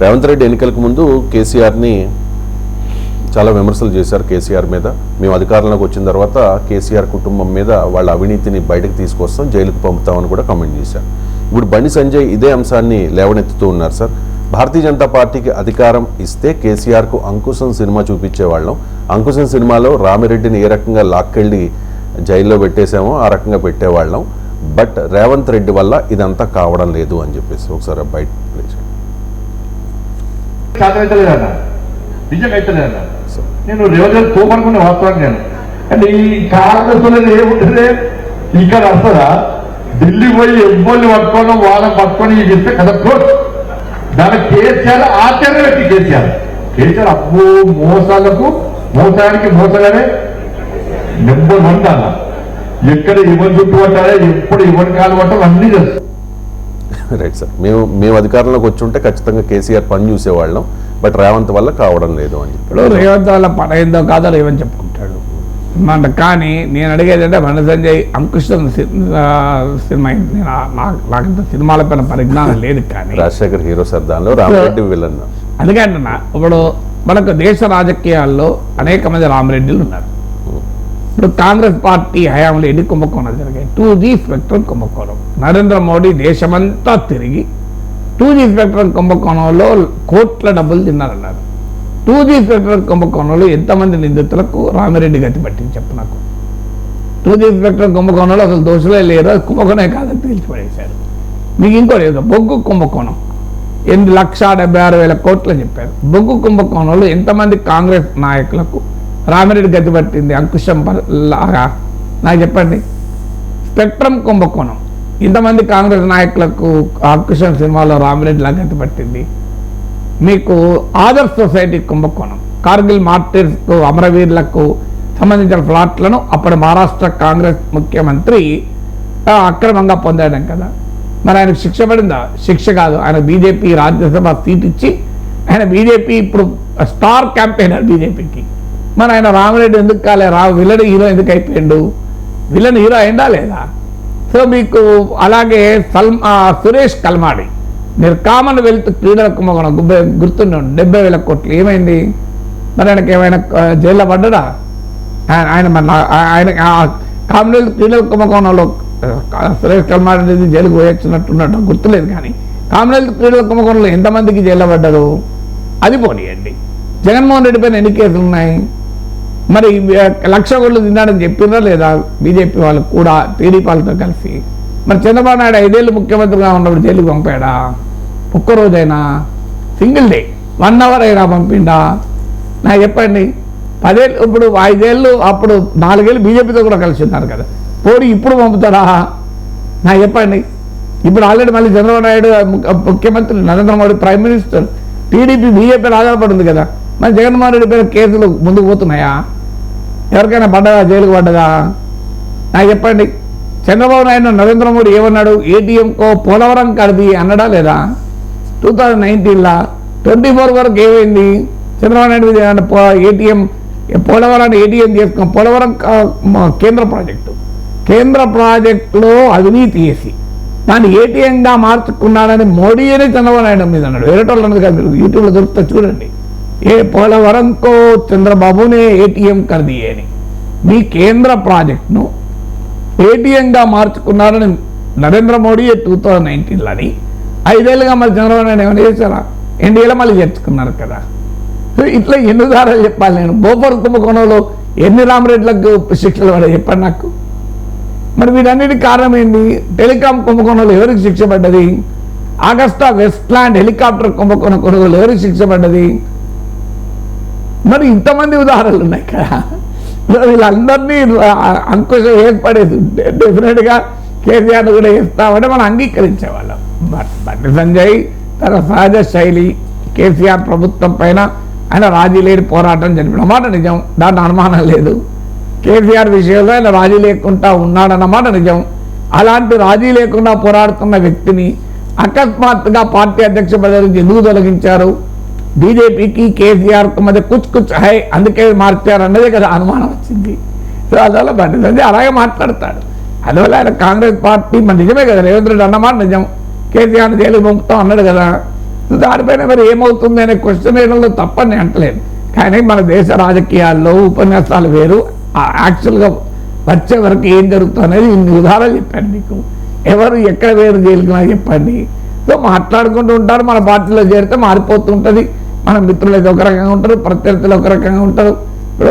రేవంత్ రెడ్డి ఎన్నికలకు ముందు కేసీఆర్ని చాలా విమర్శలు చేశారు కేసీఆర్ మీద. మేము అధికారంలోకి వచ్చిన తర్వాత కేసీఆర్ కుటుంబం మీద వాళ్ళ అవినీతిని బయటకు తీసుకొస్తాం జైలుకు పంపుతామని కూడా కమెంట్ చేశారు. ఇప్పుడు బండి సంజయ్ ఇదే అంశాన్ని లేవనెత్తుతూ ఉన్నారు సార్. భారతీయ జనతా పార్టీకి అధికారం ఇస్తే కేసీఆర్కు అంకుశం సినిమా చూపించేవాళ్ళం. అంకుశం సినిమాలో రామిరెడ్డిని ఏ రకంగా లాక్కెళ్ళి జైల్లో పెట్టేశామో ఆ రకంగా పెట్టేవాళ్ళం. బట్ రేవంత్ రెడ్డి వల్ల ఇదంతా కావడం లేదు అని చెప్పేసి ఒకసారి బయట play చేయండి. శాతం అయితే లేదన్న నిజంగా అయితే లేదన్న నేను రేవంత్ తోమనుకునే వాస్తవాన్ని నేను. అంటే ఈ కాంగ్రెస్ అనేది ఏముంటుంది? ఇక్కడ వస్తుందా? ఢిల్లీ పోయి ఎవ్వరిని పట్టుకోవడం వాళ్ళని పట్టుకొని ఇది ఇస్తే కదా క్లోజ్ దాని కేసీఆర్ ఆచరణ పెట్టి కేసీఆర్. కేసీఆర్ అబ్బో మోసాలకు మోసానికి మోసగానే నెంబర్ వన్ అన్న. ఎక్కడ ఇవ్వని చుట్టూ పట్టాలి ఎప్పుడు ఇవ్వని కాలు పట్టాలి అన్నీ తెలుసు. రైట్ సార్ మేము మేము అధికారంలోకి వచ్చి ఉంటే ఖచ్చితంగా కేసీఆర్ పని చూసేవాళ్ళం బట్ రేవంత్ వల్ల కావడం లేదు అని ఇప్పుడు చెప్పి. రేవంత్ వల్ల పని అయిందో కాదో రేవంత్ చెప్పుకుంటాడు. మన కానీ నేను అడిగేది అంటే మన సంజయ్ అంకుశం సినిమా నాకు ఇంత సినిమాల పైన పరిజ్ఞానం లేదు కానీ. రాజశేఖర్ హీరో సార్ దానిలో రామరెడ్డి విలన్. అందుకే అంటున్నా ఇప్పుడు మనకు దేశ రాజకీయాల్లో అనేక మంది రామరెడ్డిలు ఉన్నారు. ఇప్పుడు కాంగ్రెస్ పార్టీ హయాంలో ఎన్ని కుంభకోణాలు జరిగాయి? టూ జీ స్పెక్ట్రమ్ కుంభకోణం. నరేంద్ర మోడీ దేశమంతా తిరిగి టూ జీ స్పెక్ట్రమ్ కుంభకోణంలో కోట్ల డబ్బులు తిన్నారన్నారు. టూ జీ స్పెక్ట్రమ్ కుంభకోణంలో ఎంతమంది నిందితులకు రామిరెడ్డి గతి పట్టింది చెప్పు నాకు. టూ జీ స్పెక్ట్రమ్ కుంభకోణంలో అసలు దోషులే లేరు కుంభకోణే కుంభకోణమే కాదని తేల్చిపడేశారు. మీకు ఇంకోటి ఏదో బొగ్గు కుంభకోణం. ఎనిమిది లక్ష డెబ్బై ఆరు వేల కోట్లు చెప్పారు. బొగ్గు కుంభకోణంలో ఎంతమంది కాంగ్రెస్ నాయకులకు రామిరెడ్డి గతి పట్టింది? అంకుశం లాగా. నాకు చెప్పండి. స్పెక్ట్రమ్ కుంభకోణం. ఇంతమంది కాంగ్రెస్ నాయకులకు అంకుశం సినిమాలో రామిరెడ్డి లాగా పట్టింది? మీకు ఆదర్శ్ సొసైటీ కుంభకోణం కార్గిల్ మార్టిర్స్కు అమరవీరులకు సంబంధించిన ఫ్లాట్లను అప్పటి మహారాష్ట్ర కాంగ్రెస్ ముఖ్యమంత్రి అక్రమంగా పొందాడం కదా. మరి ఆయనకు శిక్ష పడిందా? శిక్ష కాదు. ఆయన బీజేపీ రాజ్యసభ సీట్ ఇచ్చి ఆయన బీజేపీ ఇప్పుడు స్టార్ క్యాంపెయినర్ బీజేపీకి. మరి ఆయన రామిరెడ్డి ఎందుకు కాలే? రా విలన్ హీరో ఎందుకు అయిపోయిండు? విలన్ హీరో అయిందా లేదా? సో మీకు అలాగే సల్మా సురేష్ కల్మాడి. మీరు కామన్ వెల్త్ క్రీడల కుంభకోణం గుబ్బై గుర్తుండండి డెబ్బై వేల కోట్లు. ఏమైంది? మరి ఆయనకి ఏమైనా జైల్లో పడ్డా ఆయన మన ఆయన ఆ కామన్వెల్త్ క్రీడల కుంభకోణంలో సురేష్ కల్మాడి అనేది జైలుకు పోయొచ్చినట్టున్నట్టు గుర్తులేదు కానీ కామన్వెల్త్ క్రీడల కుంభకోణంలో ఎంతమందికి జైల్లో పడ్డారు? అది పోనీయండి. జగన్మోహన్ రెడ్డి పైన ఎన్ని కేసులు ఉన్నాయి మరి లక్ష కోట్లు తిన్నాడని చెప్పినా లేదా బీజేపీ వాళ్ళు కూడా టీడీపీ వాళ్ళతో కలిసి? మరి చంద్రబాబు నాయుడు ఐదేళ్ళు ముఖ్యమంత్రిగా ఉన్నప్పుడు జైలుకి పంపాడా? ఒక్క రోజైనా సింగిల్ డే. వన్ అవర్ అయినా పంపిండా? నాకు చెప్పండి. పదేళ్ళు ఇప్పుడు ఐదేళ్ళు అప్పుడు నాలుగేళ్ళు బీజేపీతో కూడా కలిసి ఉన్నారు కదా. పోరి ఇప్పుడు పంపుతాడా? నాకు చెప్పండి. ఇప్పుడు ఆల్రెడీ మళ్ళీ చంద్రబాబు నాయుడు ముఖ్యమంత్రి Narendra Modi prime minister TDP BJP ఆధారపడింది కదా. మరి జగన్మోహన్ రెడ్డి పేరు కేసులు ముందుకు పోతున్నాయా? ఎవరికైనా పడ్డదా జైలుకు పడ్డదా? నాకు చెప్పండి. చంద్రబాబు నాయుడు నరేంద్ర మోడీ ఏమన్నాడు? ఏటీఎంకో పోలవరం కడిది అన్నడా లేదా? టూ థౌజండ్ నైన్టీన్లా ట్వంటీ ఫోర్ వరకు ఏమైంది? చంద్రబాబు నాయుడు మీద ఏమన్నా పో ఏటీఎం పోలవరాన్ని ఏటీఎం చేసుకున్నాం పోలవరం కేంద్ర ప్రాజెక్టు. కేంద్ర ప్రాజెక్టులో అవినీతి చేసి దాన్ని ఏటీఎంగా మార్చుకున్నాడని మోడీ అనే చంద్రబాబు నాయుడు మీద అన్నాడు. వేరే వాళ్ళు అన్నది కాదు మీరు యూట్యూబ్లో దొరుకుతా చూడండి. ఏ పోలవరంకో చంద్రబాబునే ఏటీఎం కర్ది అని మీ కేంద్ర ప్రాజెక్ట్ను ఏటీఎంగా మార్చుకున్నారని నరేంద్ర మోడీ టూ థౌజండ్ నైన్టీన్లోని ఐదేళ్ళుగా మళ్ళీ చంద్రబాబు నాయుడు ఏమైనా చేశారా? ఎన్డీఏలో మళ్ళీ చేర్చుకున్నారు కదా. సో ఇట్లా ఎన్ని దారాలు చెప్పాలి నేను? బోపర్ కుంభకోణంలో ఎన్ని రామరెడ్లకు శిక్షలు పడాయి చెప్పండి నాకు. మరి వీటన్నిటి కారణం ఏంటి? టెలికాం కుంభకోణంలో ఎవరికి శిక్ష పడ్డది? ఆగస్టా వెస్ట్లాండ్ హెలికాప్టర్ కుంభకోణ కొనుగోలు ఎవరికి శిక్ష పడ్డది? మరి ఇంతమంది ఉదాహరణలు ఉన్నాయి కదా వీళ్ళందరినీ అంకుశం ఏర్పడేది డెఫినెట్గా కేసీఆర్ కూడా ఇస్తామంటే మనం అంగీకరించేవాళ్ళం. బండి సంజయ్ తన సహజ శైలి కేసీఆర్ ప్రభుత్వం పైన ఆయన రాజీ లేని పోరాటం జరిపిన మాట నిజం. దాంట్లో అనుమానం లేదు. కేసీఆర్ విషయంలో ఆయన రాజీ లేకుండా ఉన్నాడన్నమాట నిజం. అలాంటి రాజీ లేకుండా పోరాడుతున్న వ్యక్తిని అకస్మాత్తుగా పార్టీ అధ్యక్ష పదవి నుంచి ఎందుకు తొలగించారు? బీజేపీకి కేసీఆర్ మధ్య కుచ్ కుచ్ హై అందుకే మార్చారన్నదే కదా అనుమానం వచ్చింది. సో అందువల్ల బండి అలాగే మాట్లాడతాడు. అందువల్ల ఆయన కాంగ్రెస్ పార్టీ మన నిజమే కదా రేవంత్ రెడ్డి అన్నమాట నిజం. కేసీఆర్ జైలు పంపుతాం అన్నాడు కదా. దానిపైన మరి ఏమవుతుంది అనే క్వశ్చన్ వేయడంలో తప్పని నేను అంటలేను. కానీ మన దేశ రాజకీయాల్లో ఉపన్యాసాలు వేరు. యాక్చువల్గా వచ్చే వరకు ఏం జరుగుతుంది అనేది ఇన్ని ఉదాహరణలు చెప్పాను మీకు. ఎవరు ఎక్కడ వేరు జైలుకున్నా చెప్పండి. సో మాట్లాడుకుంటూ ఉంటారు మన పార్టీలో చేరితే మారిపోతుంటుంది మన మిత్రులు అయితే ఒక రకంగా ఉంటారు ప్రత్యర్థులు ఒక రకంగా ఉంటారు. ఇప్పుడు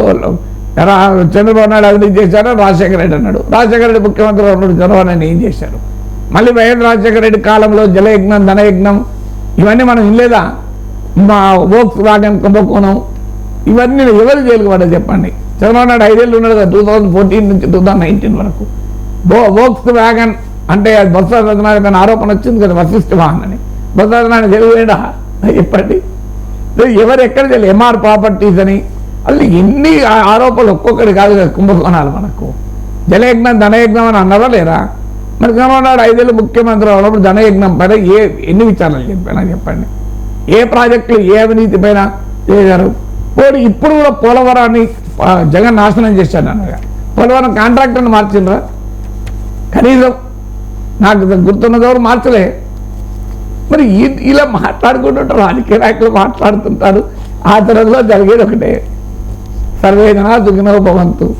రా- చంద్రబాబు నాయుడు అవినీతి చేశారు? రాజశేఖర రెడ్డి అన్నాడు. రాజశేఖర రెడ్డి ముఖ్యమంత్రి ఉన్నాడు చంద్రబాబు నాయుడు ఏం చేశారు? మళ్ళీ వైఎస్ రాజశేఖర రెడ్డి కాలంలో జలయజ్ఞం ధనయజ్ఞం ఇవన్నీ మనం వినలేదా? మా వోక్స్ వాగన్ కుంభకోణం ఇవన్నీ ఎవరు జైలుకు పడ్డా చెప్పండి. చంద్రబాబు నాయుడు ఐదేళ్ళు ఉన్నాడు కదా టూ థౌజండ్ ఫోర్టీన్ నుంచి టూ థౌజండ్ నైన్టీన్ వరకు. బో వోక్స్ వ్యాగన్ అంటే అది బొత్స సత్యనారాయణ ఆరోపణ వచ్చింది కదా వశిష్ఠ వాహన్ అని. బొత్స సత్యనారాయణ తెలివేడా చెప్పండి. లేదు, ఎవరు తెలియదు ఎంఆర్ ప్రాపర్టీస్ అని. అసలు ఎన్ని ఆరోపణలు ఒక్కొక్కటి కాదు కదా కుంభకోణాలు మనకు. జలయజ్ఞం ధనయజ్ఞం అని అన్నారా లేరా? మరి చంద్రబాబు ఐదేళ్ళు ముఖ్యమంత్రి ఉన్నప్పుడు ధనయజ్ఞం పైన ఏ ఎన్ని విచారణలు చెప్పినా చెప్పండి. ఏ ప్రాజెక్టులు ఏ అవినీతి పైన చేశారు? పోనీ ఇప్పుడు కూడా పోలవరాన్ని జగన్ నాశనం చేశాడు అన్నగా పోలవరం కాంట్రాక్టర్ని మార్చిండ్రా? కనీసం నాకు గుర్తున్నదవరు మార్చలే. మరి ఇలా మాట్లాడుకుంటుంటారు రాజకీయ నాయకులు మాట్లాడుతుంటారు. ఆ జరిగేది ఒకటే. సర్వే దుగ్నవ భవంతు.